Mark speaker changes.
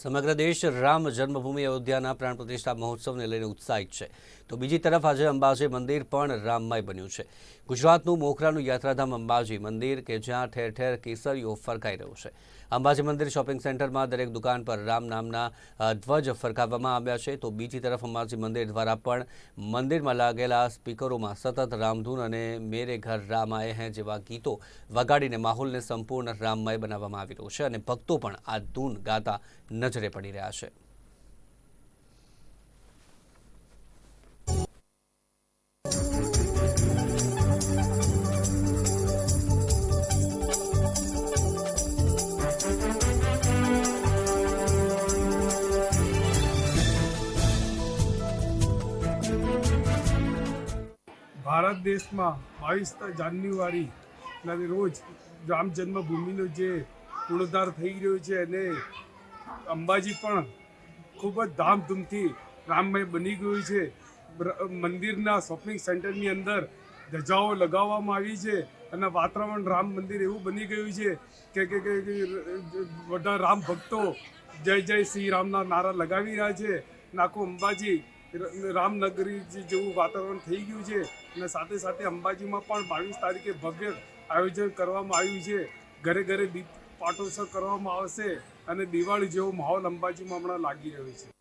Speaker 1: સમગ્ર દેશ રામ જન્મભૂમિ અયોધ્યાના પ્રાણ પ્રતિષ્ઠા મહોત્સવને લઈને ઉત્સાહિત છે. તો બીજી તરફ આજે અંબાજી મંદિર પણ રામમય બન્યું છે. ગુજરાતનું મોખરાનું યાત્રાધામ અંબાજી મંદિર કે જ્યાં ઠેર ઠેર કેસરીઓ ફરકાઈ રહ્યું છે. અંબાજી મંદિર શોપિંગ સેન્ટરમાં દરેક દુકાન પર રામ નામના ધ્વજ ફરકાવવામાં આવ્યા છે. તો બીજી તરફ અંબાજી મંદિર દ્વારા પણ મંદિરમાં લાગેલા સ્પીકરોમાં સતત રામધૂન અને મેરે ઘર રામ આયે હૈ જેવા ગીતો વગાડીને માહોલને સંપૂર્ણ રામમય બનાવવામાં આવી રહ્યો છે અને ભક્તો પણ આ ધૂન ગાતા નજરે પડી રહ્યા છે.
Speaker 2: ભારત દેશમાં બાવીસ જાન્યુઆરીના રોજ રામ જન્મભૂમિનો જે પુનરુદ્ધાર થઈ રહ્યો છે અને અંબાજી પણ ખૂબ જ ધામધૂમથી રામમય બની ગયું છે. મંદિરના શોપિંગ સેન્ટરની અંદર ધજાઓ લગાવવામાં આવી છે અને વાતાવરણ રામ મંદિર એવું બની ગયું છે કે કે બધા રામ ભક્તો જય જય શ્રી રામના નારા લગાવી રહ્યા છે અને આખું અંબાજી રામનગરી જેવું વાતાવરણ થઈ ગયું છે અને સાથે સાથે અંબાજીમાં પણ બાવીસ તારીખે ભવ્ય આયોજન કરવામાં આવ્યું છે. ઘરે ઘરે દીપ પાટોત્સવ કરવામાં આવશે. અને દિવાળી જેવો માહોલ અંબાજીમાં હમણાં લાગી રહ્યો છે.